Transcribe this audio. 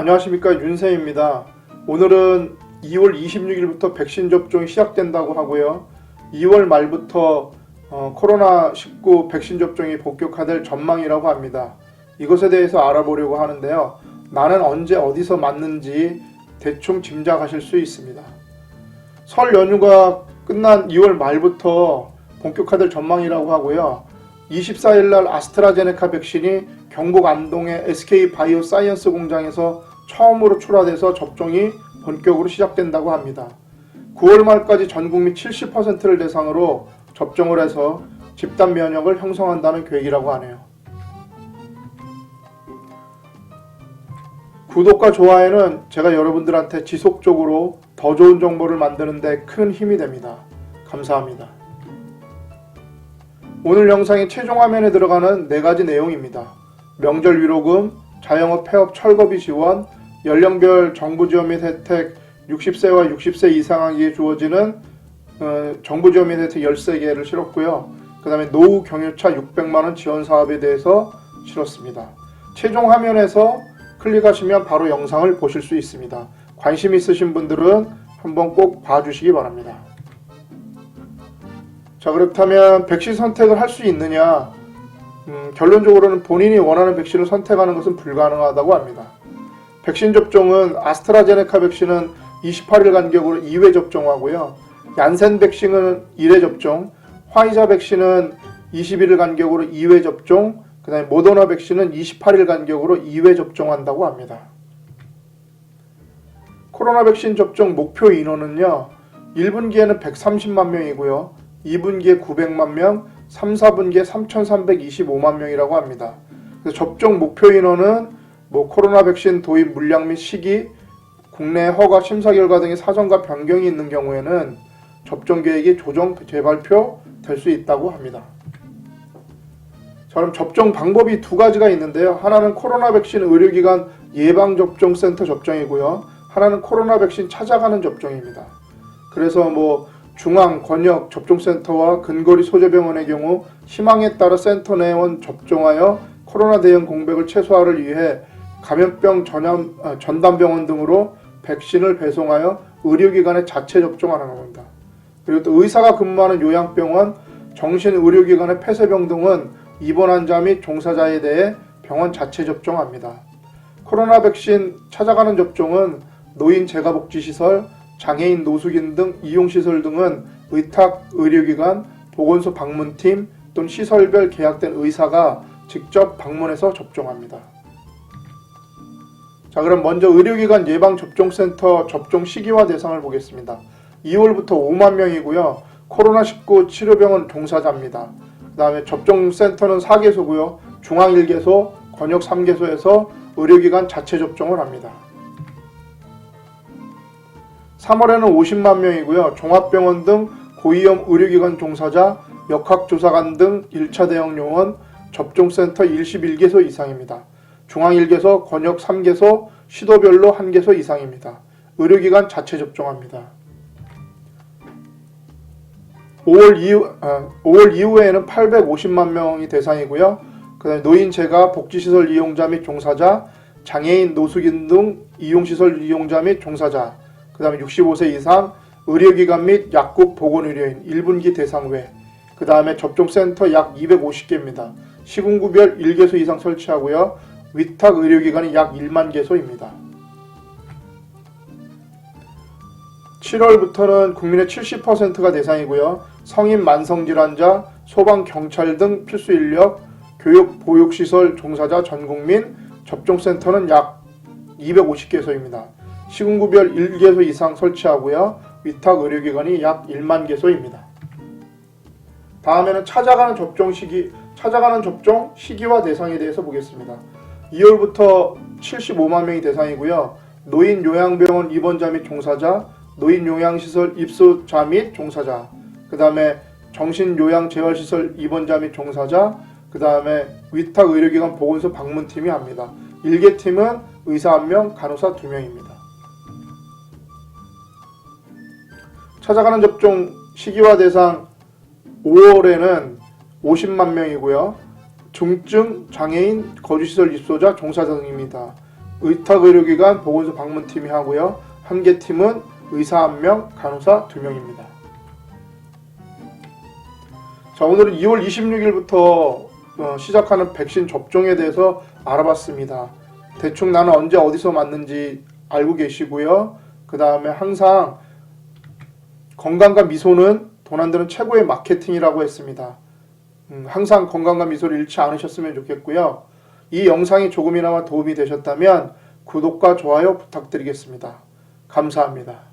안녕하십니까 윤세입니다. 오늘은 2월 26일부터 백신 접종이 시작된다고 하고요. 2월 말부터 어, 코로나19 백신 접종이 본격화될 전망이라고 합니다. 이것에 대해서 알아보려고 하는데요. 나는 언제 어디서 맞는지 대충 짐작하실 수 있습니다. 설 연휴가 끝난 2월 말부터 본격화될 전망이라고 하고요. 24일 날 아스트라제네카 백신이 경북 안동의 SK 바이오 사이언스 공장에서 처음으로 출하돼서 접종이 본격으로 시작된다고 합니다. 9월 말까지 전 국민 70%를 대상으로 접종을 해서 집단 면역을 형성한다는 계획이라고 하네요. 구독과 좋아요는 제가 여러분들한테 지속적으로 더 좋은 정보를 만드는데 큰 힘이 됩니다. 감사합니다. 오늘 영상의 최종 화면에 들어가는 네 가지 내용입니다. 명절 위로금, 자영업 폐업 철거비 지원, 연령별 정부 지원 및 혜택 60세와 60세 이상에게 주어지는 어, 정부 지원 및 혜택 13개를 실었고요. 그 다음에 노후 경유차 600만원 지원 사업에 대해서 실었습니다. 최종 화면에서 클릭하시면 바로 영상을 보실 수 있습니다. 관심 있으신 분들은 한번 꼭 봐주시기 바랍니다. 자 그렇다면 백신 선택을 할 수 있느냐? 음, 결론적으로는 본인이 원하는 백신을 선택하는 것은 불가능하다고 합니다. 백신 접종은 아스트라제네카 백신은 28일 간격으로 2회 접종하고요. 얀센 백신은 1회 접종, 화이자 백신은 21일 간격으로 2회 접종, 그 다음에 모더나 백신은 28일 간격으로 2회 접종한다고 합니다. 코로나 백신 접종 목표 인원은요, 1분기에는 130만 명이고요, 2분기에 900만 명, 3, 4분기에 3,325만 명이라고 합니다. 접종 목표 인원은 뭐 코로나 백신 도입 물량 및 시기, 국내 허가 심사 결과 등의 사정과 변경이 있는 경우에는 접종 계획이 조정 재발표 될 수 있다고 합니다. 자, 그럼 접종 방법이 두 가지가 있는데요. 하나는 코로나 백신 의료기관 예방접종센터 접종이고요. 하나는 코로나 백신 찾아가는 접종입니다. 그래서 뭐 중앙 권역 접종센터와 근거리 소재병원의 경우 희망에 따라 센터 내원 접종하여 코로나 대응 공백을 최소화를 위해 감염병 전염, 아, 전담병원 등으로 백신을 배송하여 의료기관에 자체 접종하는 겁니다. 그리고 또 의사가 근무하는 요양병원, 정신의료기관의 폐쇄병 등은 입원 환자 및 종사자에 대해 병원 자체 접종합니다. 코로나 백신 찾아가는 접종은 노인 재가복지시설, 장애인 노숙인 등 이용시설 등은 의탁 의료기관, 보건소 방문팀 또는 시설별 계약된 의사가 직접 방문해서 접종합니다. 자, 그럼 먼저 의료기관 예방접종센터 접종 시기와 대상을 보겠습니다. 2월부터 5만 명이고요. 코로나19 치료병원 종사자입니다. 그 다음에 접종센터는 4개소고요. 중앙 1개소, 권역 3개소에서 의료기관 자체 접종을 합니다. 3월에는 50만 명이고요. 종합병원 등 고위험 의료기관 종사자, 역학조사관 등 1차 대형 요원, 접종센터 11개소 이상입니다. 중앙 1개소, 권역 3개소, 시도별로 1개소 이상입니다. 의료기관 자체 접종합니다. 5월 이후, 아, 5월 이후에는 850만 명이 대상이고요. 그다음에 노인 재가 복지시설 이용자 및 종사자, 장애인 노숙인 등 이용시설 이용자 및 종사자, 그 다음에 65세 이상 의료기관 및 약국 보건의료인 1분기 대상 외, 그 다음에 접종센터 약 250개입니다. 시군구별 1개소 이상 설치하고요. 위탁 의료기관이 약 1만 개소입니다. 7월부터는 국민의 70%가 대상이고요. 성인 만성질환자, 소방, 경찰 등 필수 인력, 교육, 보육시설 종사자 전 국민 접종센터는 약 250개소입니다. 시군구별 1개소 이상 설치하고요. 위탁 의료기관이 약 1만 개소입니다. 다음에는 찾아가는 접종 시기, 찾아가는 접종 시기와 대상에 대해서 보겠습니다. 2월부터 75만 명이 대상이고요. 노인 요양병원 입원자 및 종사자, 노인 요양시설 입소자 및 종사자, 그 다음에 정신요양재활시설 입원자 및 종사자, 그 다음에 위탁 의료기관 보건소 방문팀이 합니다. 1개 팀은 의사 1명, 간호사 2명입니다. 찾아가는 접종 시기와 대상 5월에는 50만 명이고요. 중증 장애인 거주시설 입소자 종사자 등입니다. 의탁 의료기관 보건소 방문팀이 하고요. 한 개 팀은 의사 1명, 간호사 2명입니다. 자, 오늘은 2월 26일부터 어, 시작하는 백신 접종에 대해서 알아봤습니다. 대충 나는 언제 어디서 맞는지 알고 계시고요. 그 다음에 항상 건강과 미소는 돈 안 드는 최고의 마케팅이라고 했습니다. 음, 항상 건강과 미소를 잃지 않으셨으면 좋겠고요. 이 영상이 조금이나마 도움이 되셨다면 구독과 좋아요 부탁드리겠습니다. 감사합니다.